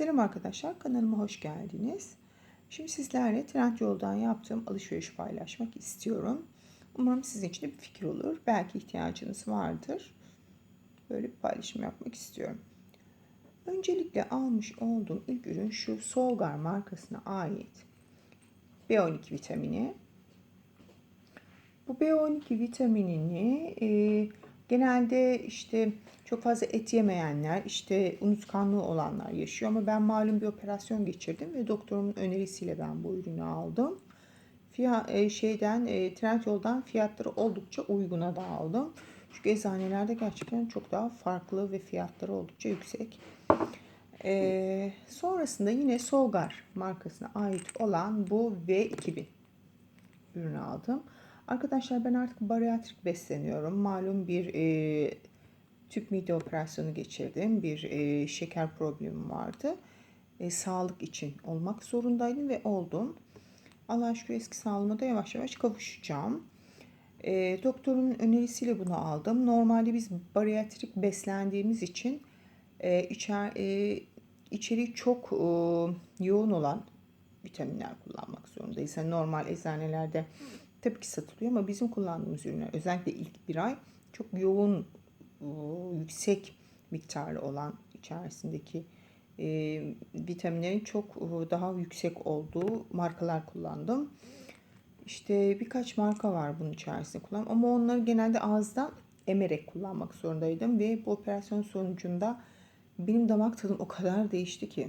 Selam arkadaşlar, kanalıma hoş geldiniz. Şimdi sizlerle Trendyol'dan yaptığım alışveriş paylaşmak istiyorum. Umarım sizin için de bir fikir olur. Belki ihtiyacınız vardır. Böyle bir paylaşım yapmak istiyorum. Öncelikle almış olduğum ilk ürün şu Solgar markasına ait B12 vitamini. Bu B12 vitaminini e, genelde işte çok fazla et yemeyenler, işte unutkanlığı olanlar yaşıyor ama ben malum bir operasyon geçirdim ve doktorumun önerisiyle ben bu ürünü aldım. Fiyat, e, şeyden e, Trendyol'dan fiyatları oldukça uyguna da aldım. Çünkü eczanelerde gerçekten çok daha farklı ve fiyatları oldukça yüksek. E, sonrasında yine Solgar markasına ait olan bu V2000 ürünü aldım. Arkadaşlar ben artık bariatrik besleniyorum. Malum bir e, tüp mide operasyonu geçirdim. Bir e, şeker problemim vardı. E, sağlık için olmak zorundaydım ve oldum. Allah şükür eski sağlığıma da yavaş yavaş kavuşacağım. E, doktorumun önerisiyle bunu aldım. Normalde biz bariatrik beslendiğimiz için e, içer, e, içeriği çok e, yoğun olan vitaminler kullanmak zorundayız. Yani normal eczanelerde tabii ki satılıyor ama bizim kullandığımız ürünler özellikle ilk bir ay çok yoğun yüksek miktarlı olan içerisindeki vitaminlerin çok daha yüksek olduğu markalar kullandım. İşte birkaç marka var bunun içerisinde kullan ama onları genelde ağızdan emerek kullanmak zorundaydım ve bu operasyon sonucunda benim damak tadım o kadar değişti ki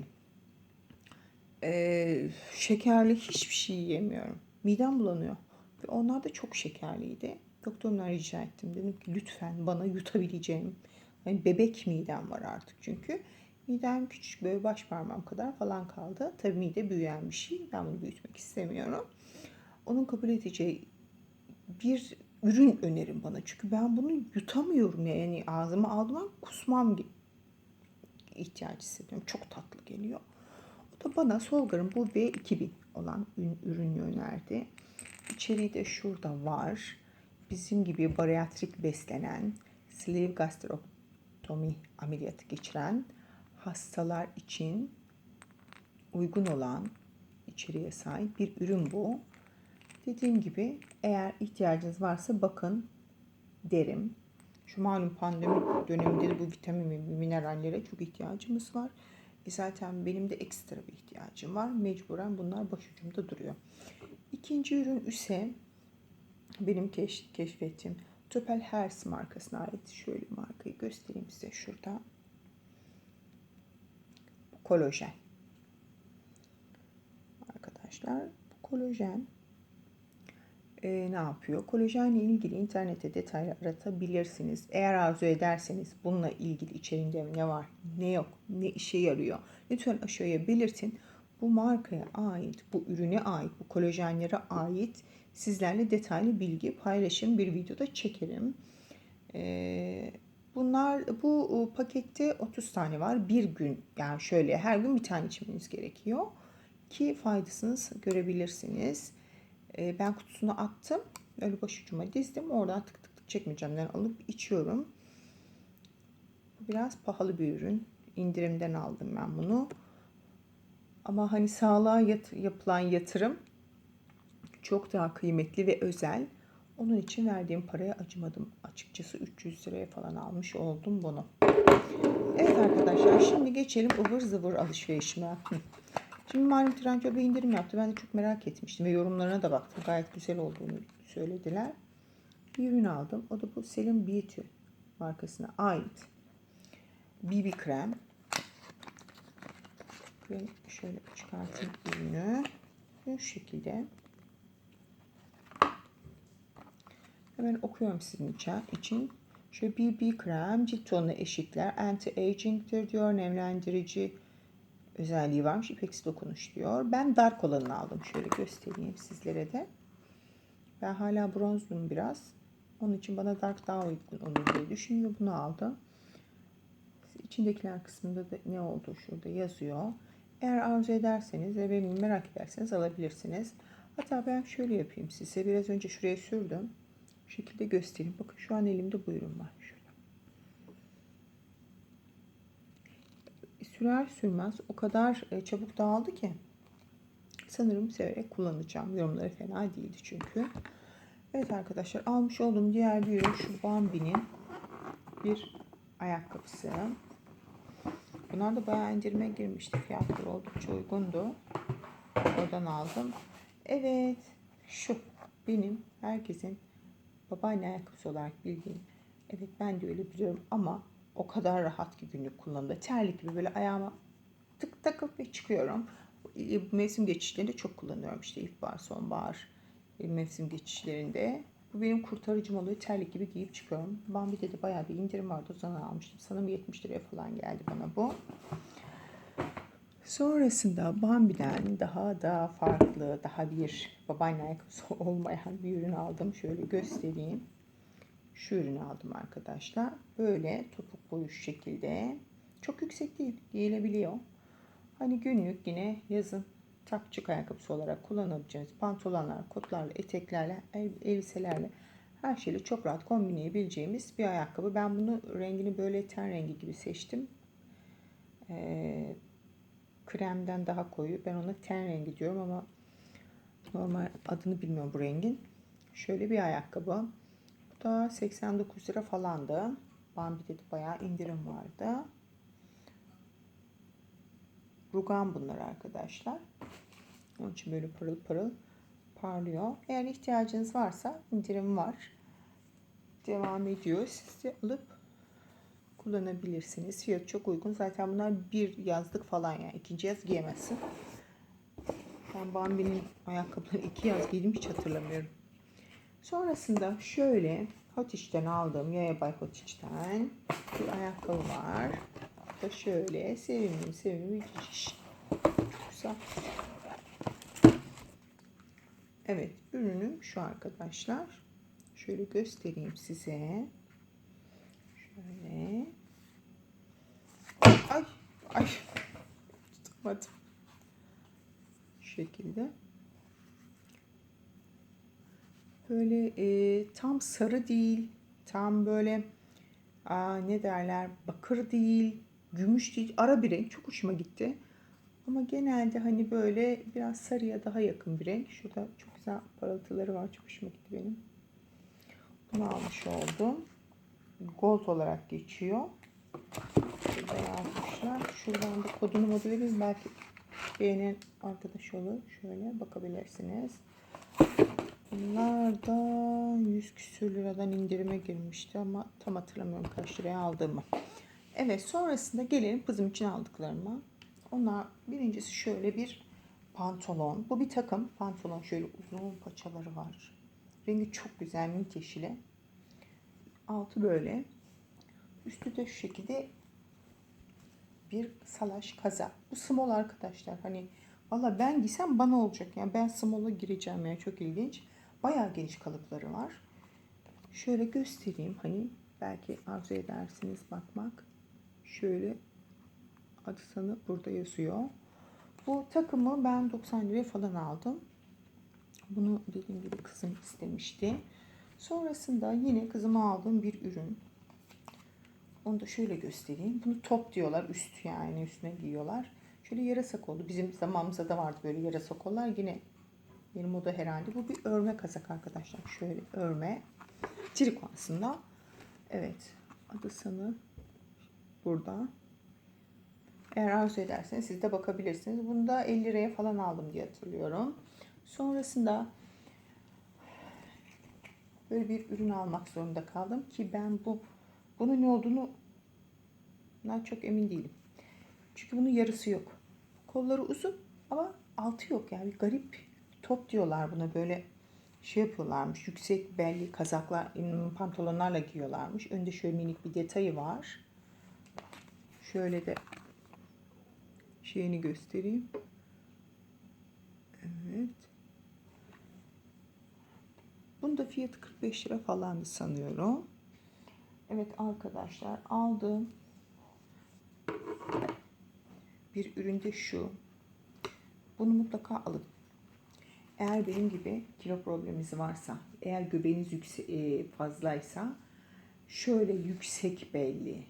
e, şekerli hiçbir şey yiyemiyorum. Midem bulanıyor. Ve onlar da çok şekerliydi. Doktorumdan rica ettim. Dedim ki lütfen bana yutabileceğim. Yani bebek midem var artık çünkü. Midem küçük böyle baş parmağım kadar falan kaldı. Tabii mide büyüyen bir şey. Ben bunu büyütmek istemiyorum. Onun kabul edeceği bir ürün önerin bana. Çünkü ben bunu yutamıyorum yani ağzıma aldığım kusmam gibi ihtiyaç hissediyorum. Çok tatlı geliyor. O da bana Solgar'ın bu V2000 olan ürünü önerdi. İçeriği de şurada var. Bizim gibi bariatrik beslenen, sleeve gastrotomi ameliyatı geçiren hastalar için uygun olan içeriğe sahip bir ürün bu. Dediğim gibi eğer ihtiyacınız varsa bakın derim. Şu malum pandemi döneminde de bu vitamin ve minerallere çok ihtiyacımız var. E zaten benim de ekstra bir ihtiyacım var. Mecburen bunlar başucumda duruyor. İkinci ürün ise benim keş, keşfettiğim Topel Hers markasına ait. Şöyle markayı göstereyim size şurada. Kolajen. Arkadaşlar bu kolajen e, ne yapıyor? Kolajenle ilgili internette detaylar aratabilirsiniz. Eğer arzu ederseniz bununla ilgili içeriğinde ne var, ne yok, ne işe yarıyor. Lütfen aşağıya belirtin. Bu markaya ait, bu ürüne ait, bu kolajenlere ait sizlerle detaylı bilgi paylaşım bir videoda çekerim. Ee, bunlar bu pakette 30 tane var. Bir gün yani şöyle her gün bir tane içmeniz gerekiyor ki faydasını görebilirsiniz. Ee, ben kutusunu attım. Öyle başucuma dizdim. Oradan tık tık tık çekmeyeceğimden alıp içiyorum. Biraz pahalı bir ürün. İndirimden aldım ben bunu. Ama hani sağlığa yat yapılan yatırım çok daha kıymetli ve özel. Onun için verdiğim paraya acımadım. Açıkçası 300 liraya falan almış oldum bunu. Evet arkadaşlar şimdi geçelim ıvır zıvır alışverişime. Şimdi malum Trendyol bir indirim yaptı. Ben de çok merak etmiştim ve yorumlarına da baktım. Gayet güzel olduğunu söylediler. Bir ürün aldım. O da bu Selim Beauty markasına ait BB krem. Ve şöyle çıkartayım ürünü. Bu şekilde. Hemen okuyorum sizin için. Şu BB krem cilt tonunu eşitler. Anti-aging'tir diyor. Nemlendirici özelliği varmış. İpeksi dokunuş diyor. Ben dark olanını aldım. Şöyle göstereyim sizlere de. Ben hala bronzlum biraz. Onun için bana dark daha uygun olur diye düşünüyor. Bunu aldım. İçindekiler kısmında da ne oldu şurada yazıyor. Eğer arzu ederseniz ve benim merak ederseniz alabilirsiniz. Hatta ben şöyle yapayım size. Biraz önce şuraya sürdüm. Şu şekilde göstereyim. Bakın şu an elimde bu ürün var. Şöyle. Sürer sürmez o kadar e, çabuk dağıldı ki. Sanırım severek kullanacağım. Yorumları fena değildi çünkü. Evet arkadaşlar almış olduğum diğer bir ürün şu Bambi'nin bir ayakkabısı. Bunlar da bayağı indirime girmişti. Fiyatları oldukça uygundu. Oradan aldım. Evet şu benim herkesin babaanne ayakkabısı olarak bildiğim. Evet ben de öyle biliyorum ama o kadar rahat ki günlük kullanımda. Terlik gibi böyle ayağıma tık takıp ve çıkıyorum. E, Mevsim geçişlerinde çok kullanıyorum işte ilkbahar, sonbahar e, mevsim geçişlerinde. Bu benim kurtarıcım oluyor. Terlik gibi giyip çıkıyorum. Bambi'de de bayağı bir indirim vardı. O zaman almıştım. Sanırım 70 liraya falan geldi bana bu. Sonrasında Bambi'den daha da farklı, daha bir babaanne ayakkabısı olmayan bir ürün aldım. Şöyle göstereyim. Şu ürünü aldım arkadaşlar. Böyle topuk boyu şekilde. Çok yüksek değil, giyilebiliyor. Hani günlük yine yazın takçık ayakkabısı olarak kullanabileceğiniz pantolonlar, kotlarla, eteklerle, el- elbiselerle her şeyle çok rahat kombinleyebileceğimiz bir ayakkabı. Ben bunu rengini böyle ten rengi gibi seçtim. Ee, kremden daha koyu. Ben ona ten rengi diyorum ama normal adını bilmiyorum bu rengin. Şöyle bir ayakkabı. Bu da 89 lira falandı. Bambi'de de bayağı indirim vardı. Rugan bunlar arkadaşlar. Onun için böyle pırıl pırıl parlıyor. Eğer ihtiyacınız varsa indirim var. Devam ediyor. Siz de alıp kullanabilirsiniz. Fiyat çok uygun. Zaten bunlar bir yazlık falan yani. ikinci yaz giyemezsin. Ben Bambi'nin ayakkabıları iki yaz giydim hiç hatırlamıyorum. Sonrasında şöyle Hotiş'ten aldığım Yaya Bay Hotiş'ten bir ayakkabı var. Da şöyle sevimli sevimli bir dikiş. Çok güzel. Evet ürünüm şu arkadaşlar. Şöyle göstereyim size. Şöyle. Ay ay tutmadım. Şu şekilde. Böyle e, tam sarı değil, tam böyle aa, ne derler bakır değil, gümüş değil, ara bir renk çok hoşuma gitti. Ama genelde hani böyle biraz sarıya daha yakın bir renk. Şurada çok güzel parıltıları var. Çok hoşuma gitti benim. Bunu almış oldum. Gold olarak geçiyor. Şurada yazmışlar. Şuradan da kodunu modu vereyim. Belki beğenen arkadaş olur. Şöyle bakabilirsiniz. Bunlar da 100 küsür liradan indirime girmişti ama tam hatırlamıyorum kaç liraya aldığımı. Evet sonrasında gelelim kızım için aldıklarıma. Onlar birincisi şöyle bir pantolon. Bu bir takım pantolon. Şöyle uzun paçaları var. Rengi çok güzel mint yeşili. Altı böyle. Üstü de şu şekilde bir salaş kaza. Bu small arkadaşlar. Hani valla ben giysem bana olacak. Yani ben small'a gireceğim yani çok ilginç. Bayağı geniş kalıpları var. Şöyle göstereyim. Hani belki arzu edersiniz bakmak. Şöyle adı sanı burada yazıyor. Bu takımı ben 90 liraya falan aldım. Bunu dediğim gibi kızım istemişti. Sonrasında yine kızıma aldığım bir ürün. Onu da şöyle göstereyim. Bunu top diyorlar. Üst yani üstüne giyiyorlar. Şöyle yarasa kolu. Bizim zamanımızda da vardı böyle yarasa kollar. Yine yeni moda herhalde. Bu bir örme kazak arkadaşlar. Şöyle örme. Triko aslında. Evet. Adı sanı burada. Eğer arzu ederseniz siz de bakabilirsiniz. Bunu da 50 liraya falan aldım diye hatırlıyorum. Sonrasında böyle bir ürün almak zorunda kaldım ki ben bu bunun ne olduğunu çok emin değilim. Çünkü bunun yarısı yok. Kolları uzun ama altı yok yani bir garip top diyorlar buna böyle şey yapıyorlarmış. Yüksek belli kazaklar, pantolonlarla giyiyorlarmış. Önde şöyle minik bir detayı var. Şöyle de şeyini göstereyim. Evet. Bunun da fiyatı 45 lira falandı sanıyorum. Evet arkadaşlar aldım. Bir üründe şu. Bunu mutlaka alın. Eğer benim gibi kilo probleminiz varsa, eğer göbeğiniz yükse e, fazlaysa şöyle yüksek belli,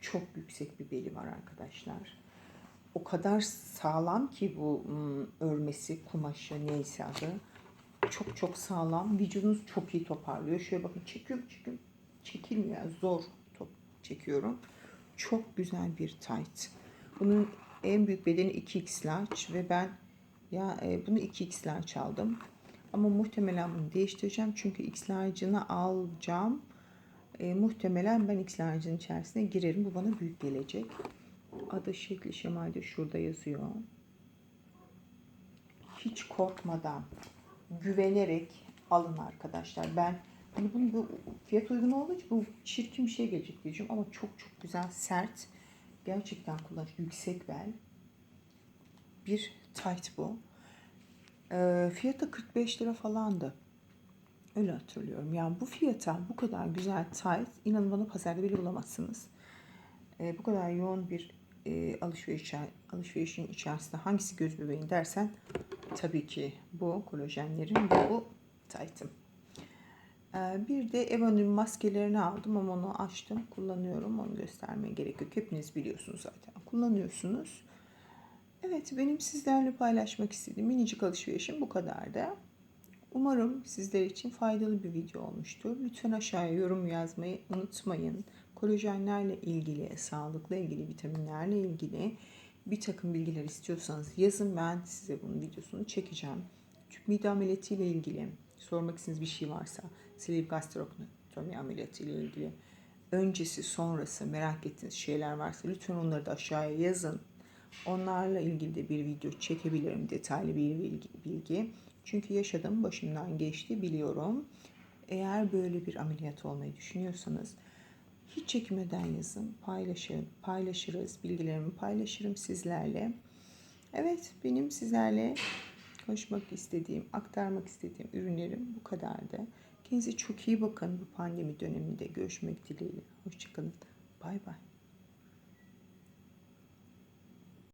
çok yüksek bir beli var arkadaşlar. o kadar sağlam ki bu ım, örmesi, kumaşı neyse adı. Çok çok sağlam. Vücudunuz çok iyi toparlıyor. Şöyle bakın çekiyorum çekiyorum. Çekilmiyor. zor top çekiyorum. Çok güzel bir tight. Bunun en büyük bedeni 2x large ve ben ya e, bunu 2x large aldım. Ama muhtemelen bunu değiştireceğim. Çünkü x large'ını alacağım. E, muhtemelen ben x large'ın içerisine girerim. Bu bana büyük gelecek. Adı şekli şemali de şurada yazıyor. Hiç korkmadan, güvenerek alın arkadaşlar. Ben hani bunun bu fiyat uygun olduğu için bu çirkin bir şey gelecek diyeceğim ama çok çok güzel, sert. Gerçekten kullanış yüksek bel. Bir tight bu. E, fiyatı 45 lira falandı. Öyle hatırlıyorum. Yani bu fiyata bu kadar güzel tight inanın bana pazarda bile bulamazsınız. E, bu kadar yoğun bir e, alışveriş alışverişin içerisinde hangisi göz bebeğin dersen tabii ki bu kolajenlerin ve bu tight'ım. E, bir de Evan'ın maskelerini aldım ama onu açtım. Kullanıyorum. Onu göstermeye gerek yok. Hepiniz biliyorsunuz zaten. Kullanıyorsunuz. Evet benim sizlerle paylaşmak istediğim minicik alışverişim bu kadardı. Umarım sizler için faydalı bir video olmuştur. Lütfen aşağıya yorum yazmayı unutmayın. Kolajenlerle ilgili, sağlıkla ilgili, vitaminlerle ilgili bir takım bilgiler istiyorsanız yazın. Ben size bunun videosunu çekeceğim. Tüp mide ameliyatı ile ilgili sormak istediğiniz bir şey varsa, sleeve gastrectomy ameliyatı ile ilgili öncesi sonrası merak ettiğiniz şeyler varsa lütfen onları da aşağıya yazın. Onlarla ilgili de bir video çekebilirim. Detaylı bir bilgi. bilgi. Çünkü yaşadım, başımdan geçti biliyorum. Eğer böyle bir ameliyat olmayı düşünüyorsanız hiç çekinmeden yazın. Paylaşır, paylaşırız. Bilgilerimi paylaşırım sizlerle. Evet, benim sizlerle konuşmak istediğim, aktarmak istediğim ürünlerim bu kadardı. Kendinize çok iyi bakın bu pandemi döneminde. Görüşmek dileğiyle. Hoşçakalın. Bay bay.